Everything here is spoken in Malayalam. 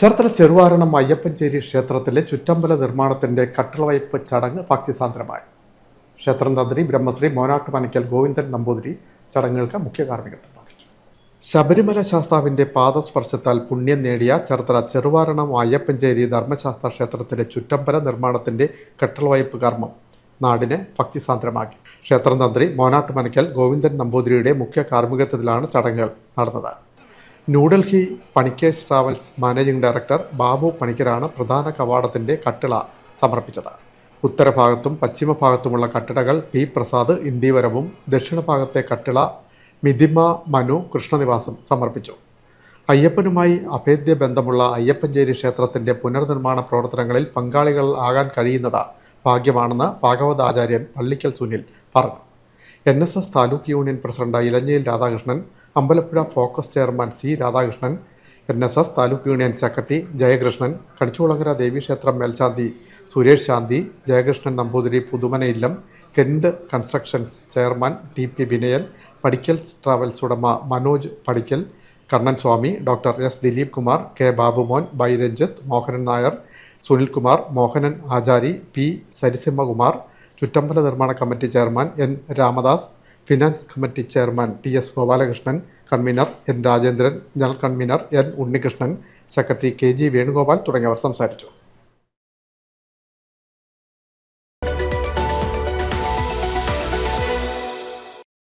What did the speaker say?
ചേർത്തല ചെറുവാരണം അയ്യപ്പഞ്ചേരി ക്ഷേത്രത്തിലെ ചുറ്റമ്പല നിർമ്മാണത്തിന്റെ കട്ടിളവയ്പ് ചടങ്ങ് ഭക്തിസാന്ദ്രമായി. ക്ഷേത്രം തന്ത്രി ബ്രഹ്മശ്രീ മോനാട്ട് മനക്കൽ ഗോവിന്ദൻ നമ്പൂതിരി ചടങ്ങുകൾക്ക് മുഖ്യ കാർമ്മികത്വം വഹിച്ചു. ശബരിമല ശാസ്താവിന്റെ പാദസ്പർശത്താൽ പുണ്യം നേടിയ ചേർത്തല ചെറുവാരണം അയ്യപ്പഞ്ചേരി ധർമ്മശാസ്ത്ര ക്ഷേത്രത്തിലെ ചുറ്റമ്പല നിർമ്മാണത്തിന്റെ കട്ടിളവയ്പ് കർമ്മം നാടിനെ ഭക്തിസാന്ദ്രമാക്കി. ക്ഷേത്രം തന്ത്രി മോനാട്ട് മനക്കൽ ഗോവിന്ദൻ നമ്പൂതിരിയുടെ മുഖ്യ കാർമ്മികത്വത്തിലാണ് ചടങ്ങുകൾ നടന്നത്. New Delhi Panickers travels managing director Babu പണിക്കരാണ് പ്രധാന കവാടത്തിന്റെ കട്ടിള സമർപ്പിച്ചത്. ഉത്തരഭാഗത്തും പശ്ചിമഭാഗത്തുമുള്ള കട്ടിടകൾ പി. പ്രസാദ് ഇന്ദീവരവും ദക്ഷിണഭാഗത്തെ കട്ടിള മിഥിമ മനു കൃഷ്ണനിവാസം സമർപ്പിച്ചു. അയ്യപ്പനുമായി അഭേദ്യ ബന്ധമുള്ള അയ്യപ്പഞ്ചേരി ക്ഷേത്രത്തിന്റെ പുനർനിർമ്മാണ പ്രവർത്തനങ്ങളിൽ പങ്കാളികൾ ആകാൻ കഴിയുന്നത് ഭാഗ്യമാണെന്ന് ഭാഗവതാചാര്യൻ പള്ളിക്കൽ സുനിൽ പറഞ്ഞു. N. S. S. Taluk union president Ilanjayil Radhakrishnan Ambalappuzha focus chairman C Radhakrishnan N S S taluk union secretary Jayakrishnan Kadichukulangara ദേവീക്ഷേത്രം മേൽശാന്തി സുരേഷ് ശാന്തി ജയകൃഷ്ണൻ നമ്പൂതിരി പുതുമന ഇല്ലം Kend constructions chairman T P Vinayan Padikkal travels ഉടമ Manoj Padikkal Kannan Swami doctor S Dileep Kumar K Babumon by Ranjith Mohanan Nair Sunilkumar Mohanan Achari P Sarisimhakumar ചുറ്റമ്പല നിർമ്മാണ committee chairman N Ramadas finance committee chairman T S Gopalakrishnan convener N Rajendran general convener N Unnikrishnan secretary K G Venugopal തുടങ്ങിയവർ സംസാരിച്ചു.